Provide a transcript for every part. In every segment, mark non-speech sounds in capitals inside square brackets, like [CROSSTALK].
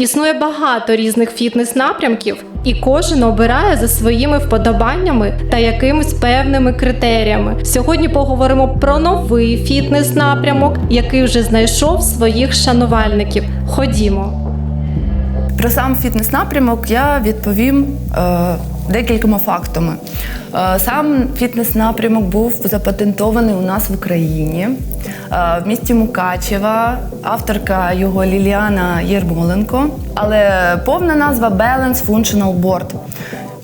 Існує багато різних фітнес-напрямків, і кожен обирає за своїми вподобаннями та якимись певними критеріями. Сьогодні поговоримо про новий фітнес-напрямок, який вже знайшов своїх шанувальників. Ходімо. Про сам фітнес-напрямок я відповім е, декількома фактами. Е, сам фітнес-напрямок був запатентований у нас в Україні е, в місті Мукачева. Авторка його Ліліана Єрмоленко. Але повна назва Balance Functional Board.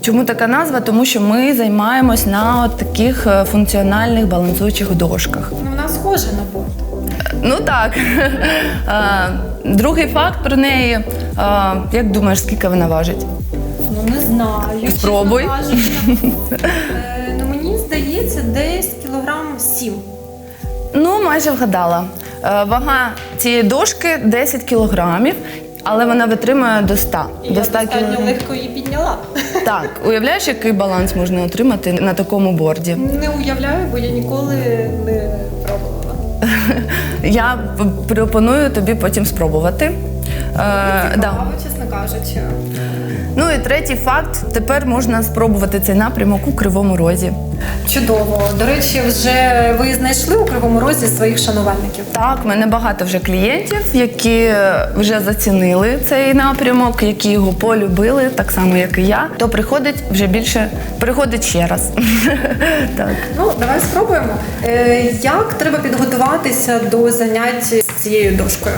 Чому така назва? Тому що ми займаємось на от таких е, функціональних балансуючих дошках. Ну, вона схожа на борт. Ну так. [LAUGHS] Другий факт про неї. Як думаєш, скільки вона важить? Не знаю. Спробуй. кажучи. [LAUGHS] Е, ну мені здається, десь кілограм сім. Ну, майже вгадала. Е, Вага цієї дошки 10 кілограмів, але вона витримує до 100. І до я 100 достатньо кілограмів. легко її підняла. Так, уявляєш, який баланс можна отримати на такому борді? Не уявляю, бо я ніколи не пробувала. [LAUGHS] Я п- пропоную тобі потім спробувати. Е, да. Цікаво, чесно кажучи. Ну і третій факт: тепер можна спробувати цей напрямок у кривому розі. Чудово. До речі, вже ви знайшли у кривому розі своїх шанувальників. Так, в мене багато вже клієнтів, які вже зацінили цей напрямок, які його полюбили, так само як і я. То приходить вже більше, приходить ще раз. [LAUGHS] Так. Ну, давай спробуємо. Е, як треба підготуватися до занять цією дошкою?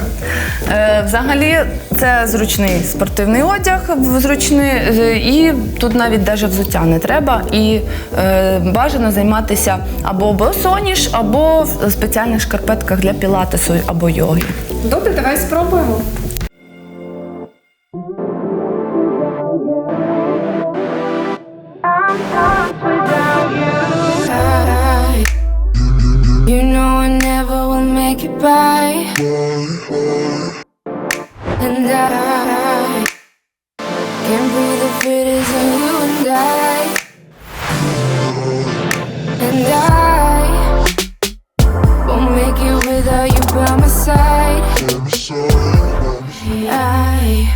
Е, Взагалі, це зручний спортивний одяг, зручний, е, і тут навіть даже взуття не треба. І е, бажано займатися або босоніж, або в спеціальних шкарпетках для пілатесу або йоги. Добре, давай спробуємо. By. And I can't breathe if it isn't you and I. And I won't make it without you by my side. I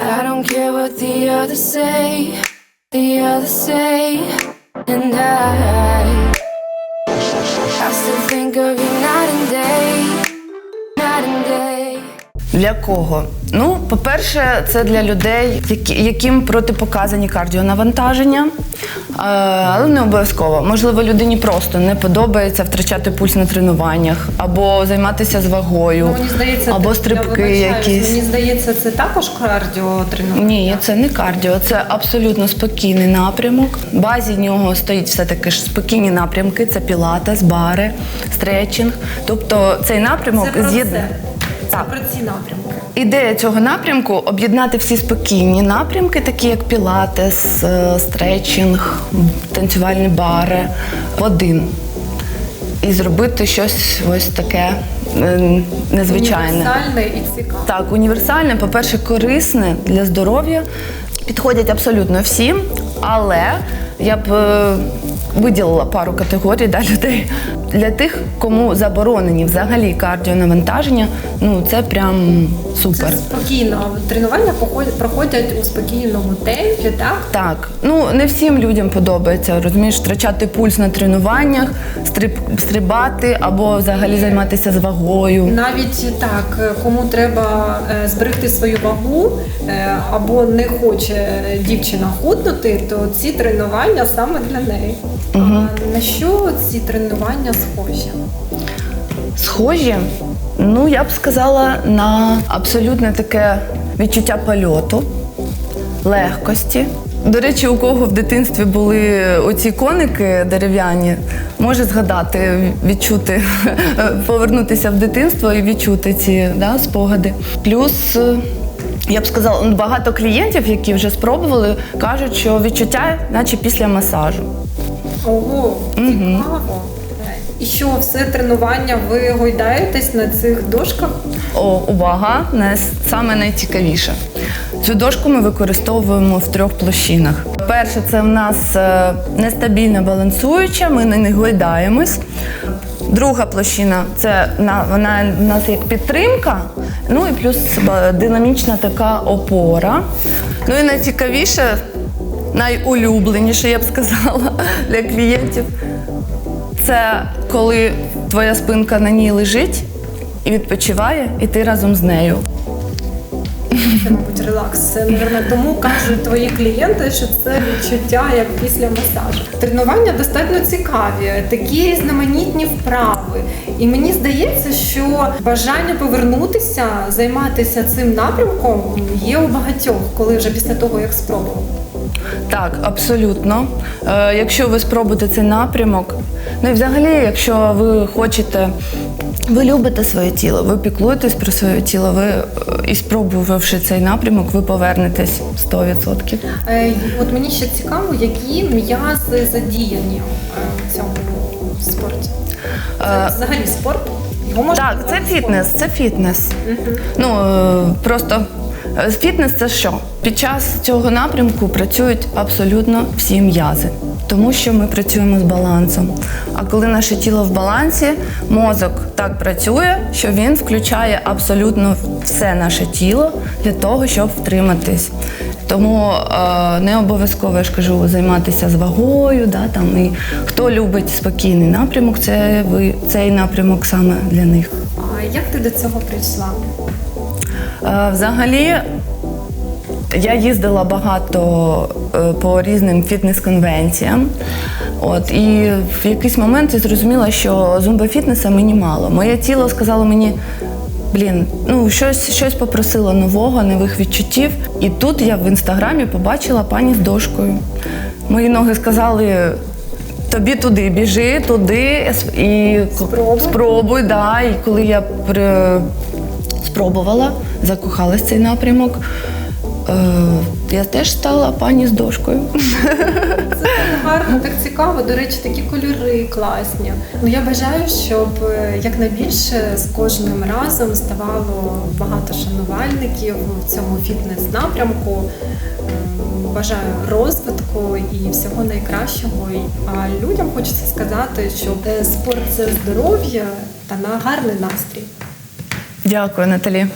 I don't care what the others say, the others say, and I think of you night and day. Для кого? Ну, по-перше, це для людей, яким протипоказані кардіонавантаження, е, але не обов'язково. Можливо, людині просто не подобається втрачати пульс на тренуваннях, або займатися з вагою, Ну, мені здається, або стрибки якісь. Мені здається, це також кардіотренування. Ні, це не кардіо, це абсолютно спокійний напрямок. В базі нього стоїть все-таки ж спокійні напрямки: це пілатес, бари, стретчинг. Тобто цей напрямок з'єднує. Це про ці напрямки. Ідея цього напрямку об'єднати всі спокійні напрямки, такі як пілатес, е, стретчинг, танцювальні бари, в один. І зробити щось ось таке е, незвичайне. Універсальне і цікаве. Так, універсальне, по-перше, корисне для здоров'я. Підходять абсолютно всім, але я б е, виділила пару категорій да, людей. Для тих, кому заборонені взагалі кардіонавантаження, ну це прям супер. Це спокійно. Тренування проходять у спокійному темпі, так? Так, ну не всім людям подобається, розумієш, втрачати пульс на тренуваннях, стриб, стрибати або взагалі займатися з вагою. Навіть так, кому треба е, зберегти свою вагу е, або не хоче дівчина худнути, то ці тренування саме для неї. На що ці тренування схожі? Схожі, ну я б сказала, на абсолютно таке відчуття польоту, легкості. До речі, у кого в дитинстві були оці коники дерев'яні, може згадати, відчути, [LAUGHS] повернутися в дитинство і відчути ці да, спогади. Плюс. Я б сказала, багато клієнтів, які вже спробували, кажуть, що відчуття, наче після масажу. Ого, цікаво. І що все тренування ви гойдаєтесь на цих дошках? О, увага! Най- саме найцікавіше. Цю дошку ми використовуємо в трьох площинах. Перше, це в нас е, нестабільна балансуюча, ми на них гойдаємось. Друга площина це вона у нас як підтримка, ну і плюс динамічна така опора. Ну і найцікавіше, найулюбленіше, я б сказала, [LAUGHS] для клієнтів. Це коли твоя спинка на ній лежить і відпочиває, і ти разом з нею. Це, мабуть, релакс. Це, мабуть, тому кажуть твої клієнти, що це відчуття як після масажу. Тренування достатньо цікаві, такі різноманітні вправи. І мені здається, що бажання повернутися, займатися цим напрямком є у багатьох, коли вже після того, як спробував. Так, абсолютно. Е, якщо ви спробуєте цей напрямок, ну і взагалі, якщо ви хочете, ви любите своє тіло, ви піклуєтесь про своє тіло, ви е, і спробувавши цей напрямок, ви повернетесь 100%. Е, От мені ще цікаво, які м'язи задіяні е, в цьому спорті. Це Е, взагалі спорт. Його можна Так, це назвати фітнес, це фітнес. Ну е, просто фітнес це що? Під час цього напрямку працюють абсолютно всі м'язи, тому що ми працюємо з балансом. А коли наше тіло в балансі, мозок так працює, що він включає абсолютно все наше тіло для того, щоб втриматись. Тому е, не обов'язково я ж кажу займатися з вагою. Да, там, і хто любить спокійний напрямок, це ви цей напрямок саме для них. А як ти до цього прийшла? Е, Взагалі, я їздила багато е, по різним фітнес-конвенціям. От, і в якийсь момент я зрозуміла, що зумба-фітнеса мені мало. Моє тіло сказало мені. Блін, ну щось, щось попросило нового, нових відчуттів. І тут я в інстаграмі побачила пані з дошкою. Мої ноги сказали: тобі туди, біжи, туди і Спробуй. спробуй. Да. І коли я при, спробувала, закохалась цей напрямок. Е, я теж стала пані з дошкою. Це так гарно, так цікаво. До речі, такі кольори класні. Ну я бажаю, щоб е, якнайбільше з кожним разом ставало багато шанувальників в цьому фітнес-напрямку. Ем, Бажаю розвитку і всього найкращого. А людям хочеться сказати, що е, спорт це здоров'я та на гарний настрій. Дякую, Наталі.